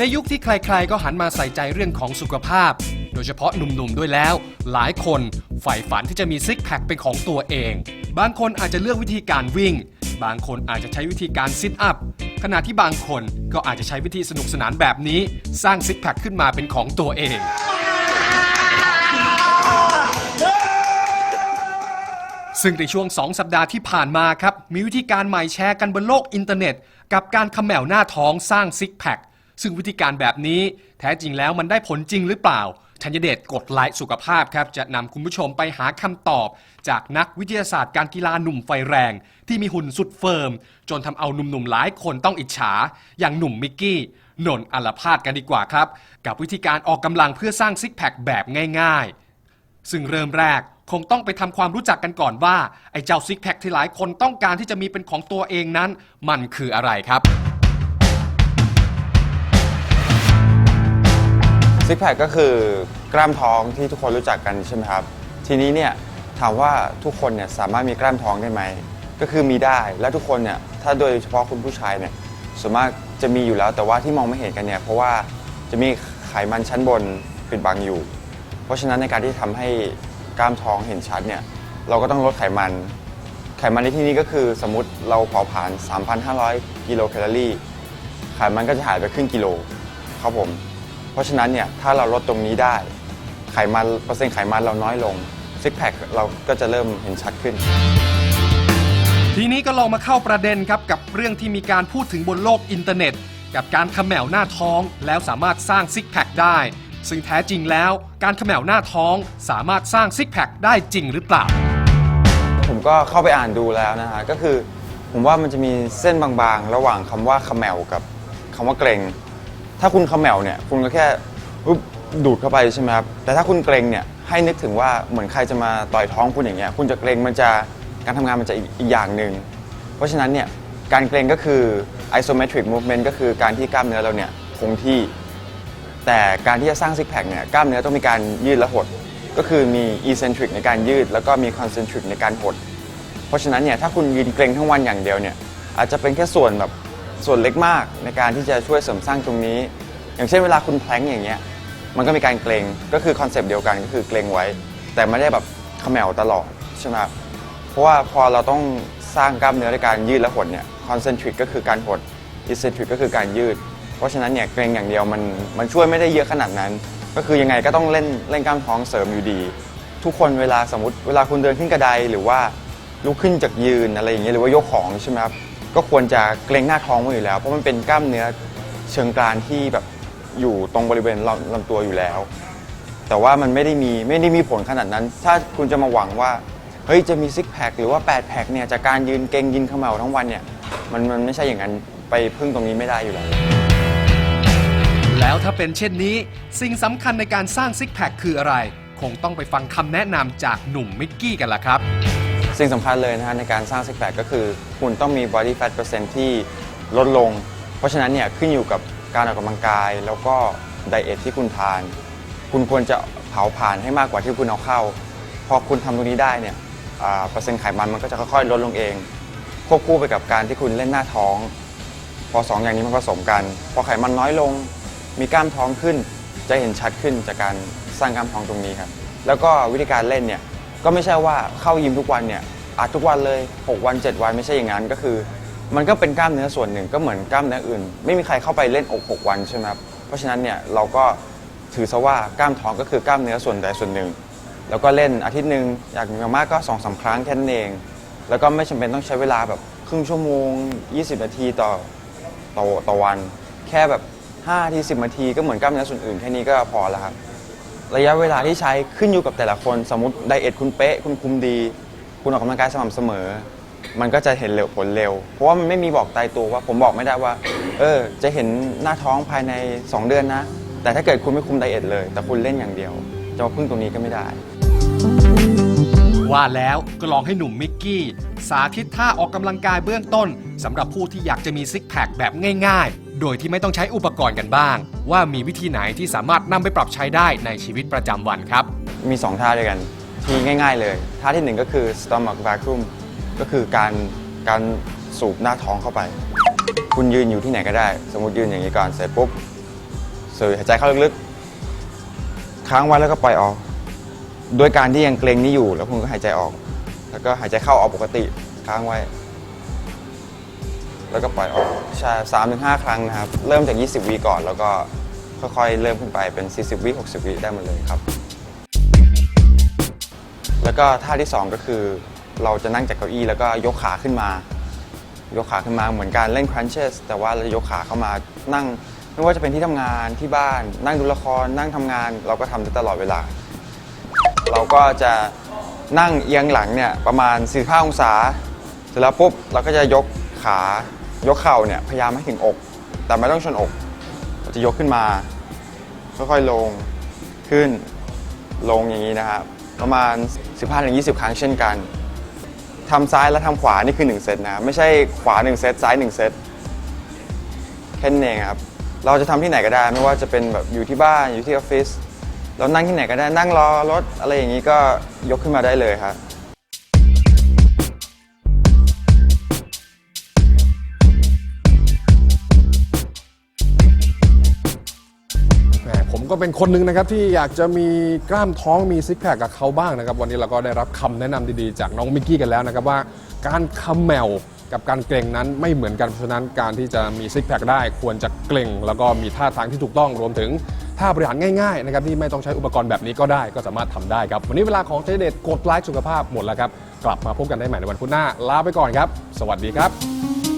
ในยุคที่ใครๆ ก็หันมาใส่ใจเรื่องของสุขภาพ โดยเฉพาะหนุ่มๆ ด้วยแล้ว หลายคนใฝ่ฝันที่จะมีซิกแพคเป็นของตัวเอง บางคนอาจจะเลือกวิธีการวิ่ง บางคนอาจจะใช้วิธีการซิทอัพ ขณะที่บางคนก็อาจจะใช้วิธีสนุกสนานแบบนี้ สร้างซิกแพคขึ้นมาเป็นของตัวเองซึ่งในช่วง 2 สัปดาห์ที่ผ่านมาครับ มีวิธีการใหม่แชร์กันบนโลกอินเทอร์เน็ต กับการเขมวหน้าท้องสร้างซิกแพค ซึ่งวิธีการแบบนี้แท้จริงแล้วมันได้ผลจริงหรือเปล่าชัญเดชกดไลค์สุขภาพครับ จะนำคุณผู้ชมไปหาคำตอบ จากนักวิทยาศาสตร์การกีฬาหนุ่มไฟแรง ที่มีหุ่นสุดเฟิร์ม จนทำเอาหนุ่มๆหลายคนต้องอิจฉา อย่างหนุ่มมิกกี้นนท์อัลพาดกันดีกว่าครับ กับวิธีการออกกำลังเพื่อสร้างซิกแพคแบบง่าย ๆ ซึ่งเริ่มแรกคงต้องไปทำความรู้จักกันก่อนว่าไอ้เจ้าซิกแพคที่หลายคนต้องการที่จะมีเป็นของตัวเองนั้น มันคืออะไรครับ ซิกแพคก็คือกล้ามท้องที่ทุกคนรู้จักกันใช่ไหมครับ ทีนี้เนี่ยถามว่าทุกคนเนี่ยสามารถมีกล้ามท้องได้ไหม ก็คือมีได้และทุกคนเนี่ยถ้าโดยเฉพาะคุณผู้ชายเนี่ยส่วนมากจะมีอยู่แล้วแต่ว่าที่มองไม่เห็นกันเนี่ยเพราะว่าจะมีไขมันชั้นบนปิดบังอยู่ เพราะฉะนั้นในการที่ทำให้กล้ามท้องเห็นชัดเนี่ยเราก็ต้องลดไขมัน ไขมันในที่นี้ก็คือสมมติเราเผาผลาญ3,500 กิโลแคลอรี่ไขมันก็จะหายไปครึ่งกิโลครับผม ราะฉะนั้นเนี่ยถ้าเราลดตรงนี้ได้ ไขมันเปอร์เซ็นต์ไขมันเราน้อยลงซิกแพคเราก็จะเริ่มเห็นชัดขึ้น ทีนี้ก็ลองมาเข้าประเด็นครับกับเรื่องที่มีการพูดถึงบนโลกอินเทอร์เน็ต กับการเขมวหน้าท้อง แล้วสามารถสร้างซิกแพคได้ ซึ่งแท้จริงแล้ว การเขมวหน้าท้องสามารถสร้างซิกแพคได้จริงหรือเปล่า ผมก็เข้าไปอ่านดูแล้วนะฮะก็คือ ผมว่ามันจะมีเส้นบางๆ ระหว่างคำว่าเขมวกับคำว่าเกรง ถ้าคุณเขมวเนี่ยคุณก็แค่อุ๊บดูดเข้าไปใช่ไหมครับแต่ถ้าคุณเกรงเนี่ยให้นึกถึงว่าเหมือนใครจะมาต่อยท้องคุณอย่างเงี้ยคุณจะเกรงมันจะการทำงานมันจะอีกอีกอย่างหนึ่งเพราะฉะนั้นเนี่ยการเกรงก็คือ isometric movement ก็คือการที่กล้ามเนื้อเราเนี่ยคงที่ แต่การที่จะสร้างซิกแพคเนี่ยกล้ามเนื้อต้องมีการยืดและหด ก็คือมี eccentric ในการยืด แล้วก็มี concentric ในการหด เพราะฉะนั้นเนี่ยถ้าคุณยืนเกรงทั้งวันอย่างเดียวเนี่ยอาจจะเป็นแค่ส่วนแบบ ส่วนเล็กมากในการที่จะช่วยเสริมสร้างตรงนี้ อย่างเช่นเวลาคุณแพลงอย่างเงี้ยมันก็มีการเกรงก็คือคอนเซปต์เดียวกันก็คือเกรงไว้ แต่ไม่ได้แบบขมวตลอดใช่ไหมครับเพราะว่าพอเราต้องสร้างกล้ามเนื้อในการยืดและหดเนี่ย concentric ก็คือการหด eccentric ก็คือการยืด เพราะฉะนั้นเนี่ยเกรงอย่างเดียวมันมันช่วยไม่ได้เยอะขนาดนั้น ก็คือยังไงก็ต้องเล่นเล่นกล้ามท้องเสริมอยู่ดี ทุกคนเวลาสมมติเวลาคุณเดินขึ้นกระไดหรือว่าลุกขึ้นจากยืนอะไรอย่างเงี้ยหรือว่ายกของใช่ไหมครับ ก็ควรจะเกรงหน้าท้องไว้อยู่แล้ว เพราะมันเป็นกล้ามเนื้อเชิงกรานที่แบบอยู่ตรงบริเวณลำลำตัวอยู่แล้ว แต่ว่ามันไม่ได้มีไม่ได้มีผลขนาดนั้น ถ้าคุณจะมาหวังว่าเฮ้ยจะมีซิกแพคหรือว่า8แพคเนี่ยจากการยืนเกรงยินเขมเหลาทั้งวันเนี่ยมันมันไม่ใช่อย่างนั้นไปพึ่งตรงนี้ไม่ได้อยู่แล้ว แล้วถ้าเป็นเช่นนี้ สิ่งสำคัญในการสร้างซิกแพคคืออะไร คงต้องไปฟังคำแนะนำจากหนุ่มมิกกี้กันละครับ สิ่งสำคัญเลยนะฮะในการสร้างซิกแพคก็คือ คุณต้องมี body fat percent ที่ลดลง เพราะฉะนั้นเนี่ยขึ้นอยู่กับการออกกำลังกาย แล้วก็ไดเอทที่คุณทาน คุณควรจะเผาผ่านให้มากกว่าที่คุณเอาเข้า พอคุณทำตรงนี้ได้เนี่ยอ่าเปอร์เซ็นต์ไขมันมันก็จะค่อยๆ ลดลงเอง ควบคู่ไปกับการที่คุณเล่นหน้าท้อง พอสองอย่างนี้มันผสมกัน พอไขมันน้อยลง มีกล้ามท้องขึ้น จะเห็นชัดขึ้นจากการสร้างกล้ามท้องตรงนี้ครับ แล้วก็วิธีการเล่นเนี่ย ก็ไม่ใช่ว่าเข้ายิมทุกวันเนี่ยอัดทุกวันเลย 6 วัน 7 วันไม่ใช่อย่างนั้นก็คือ มันก็เป็นกล้ามเนื้อส่วนหนึ่งก็เหมือนกล้ามเนื้ออื่น ไม่มีใครเข้าไปเล่นอก6วันใช่ไหมครับเพราะฉะนั้นเนี่ยเราก็ถือซะว่ากล้ามท้องก็คือกล้ามเนื้อส่วนใดส่วนหนึ่ง แล้วก็เล่นอาทิตย์หนึ่งอยากมีมากก็2อสาครั้งแค่นั้นเอง แล้วก็ไม่จำเป็นต้องใช้เวลาแบบครึ่งชั่วโมง 20 นาทีต่อต่อต่อวัน แค่แบบ5ที10นาทีก็เหมือนกล้ามเนื้อส่วนอื่นแค่นี้ก็พอแล้วครับ ระยะเวลาที่ใช้ขึ้นอยู่กับแต่ละคน สมมติไดเอทคุณเป๊ะ คุณคุมดี คุณออกกำลังกายสม่ำเสมอ มันก็จะเห็นเร็วผลเร็ว เพราะว่ามันไม่มีบอกตายตัวว่าผมบอกไม่ได้ว่า เออ จะเห็นหน้าท้องภายใน 2 เดือนนะ แต่ถ้าเกิดคุณไม่คุมไดเอทเลย แต่คุณเล่นอย่างเดียว จะมาพึ่งตรงนี้ก็ไม่ได้ ว่าแล้วก็ลองให้หนุ่มมิกกี้ สาธิตท่าออกกำลังกายเบื้องต้นสำหรับผู้ที่อยากจะมีซิกแพคแบบง่าย ๆ โดยที่ไม่ต้องใช้อุปกรณ์กันบ้าง ว่ามีวิธีไหนที่สามารถนำไปปรับใช้ได้ในชีวิตประจำวันครับ มี 2 ท่าด้วยกัน ที่ง่ายๆเลย ท่าที่1 ก็คือ stomach vacuum ก็คือการการสูบหน้าท้องเข้าไป คุณยืนอยู่ที่ไหนก็ได้ สมมติยืนอย่างนี้ก่อนเสร็จปุ๊บสูดหายใจเข้าลึกๆ ค้างไว้แล้วก็ปล่อยออก โดยการที่ยังเกรงนี้อยู่ แล้วคุณก็หายใจออก แล้วก็หายใจเข้าออกปกติค้างไว้ แล้วก็ปล่อยออกใช่สามถึงห้าครั้งนะครับ เริ่มจาก 20วิก่อน แล้วก็ค่อยๆ เริ่มขึ้นไปเป็น 40วิ60วิได้หมดเลยครับ แล้วก็ท่าที่ 2 ก็คือเราจะนั่งจากเก้าอี้แล้วก็ยกขาขึ้นมา ยกขาขึ้นมาเหมือนการเล่น crunches แต่ว่าเราจะยกขาเข้ามานั่งไม่ว่าจะเป็นที่ทำงานที่บ้าน นั่งดูละครนั่งทำงาน เราก็ทำได้ตลอดเวลา เราก็จะนั่งเอียงหลังเนี่ยประมาณ45องศาเสร็จแล้วปุ๊บเราก็จะยกขา ยกเข่าเนี่ยพยายามให้ถึงอก แต่ไม่ต้องชนอกเราจะยกขึ้นมาค่อยๆลงขึ้นลงอย่างนี้นะครับประมาณ 15-20 ครั้งเช่นกันทำซ้ายแล้วทำขวานี่คือ 1 เซตนะไม่ใช่ขวา 1 เซตซ้าย 1 เซตแค่นั้นเองครับเราจะทำที่ไหนก็ได้ ไม่ว่าจะเป็นแบบอยู่ที่บ้านอยู่ที่ออฟฟิศเรานั่งที่ไหนก็ได้นั่งรอรถอะไรอย่างนี้ก็ยกขึ้นมาได้เลยครับ ก็เป็นคนหนึ่งนะครับที่อยากจะมีกล้ามท้องมีซิกแพคกับเขาบ้างนะครับ วันนี้เราก็ได้รับคำแนะนำดีๆ จากน้องมิกกี้กันแล้วนะครับว่าการคำแมวกับการเกรงนั้นไม่เหมือนกันเพราะฉะนั้นการที่จะมีซิกแพคได้ควรจะเกรงแล้วก็มีท่าทางที่ถูกต้องรวมถึงท่าบริหารง่ายๆนะครับที่ไม่ต้องใช้อุปกรณ์แบบนี้ก็ได้ก็สามารถทำได้ครับ วันนี้เวลาของเจเด็ดกดไลค์สุขภาพหมดแล้วครับ กลับมาพบกันได้ใหม่ในวันพุธหน้าลาไปก่อนครับ สวัสดีครับ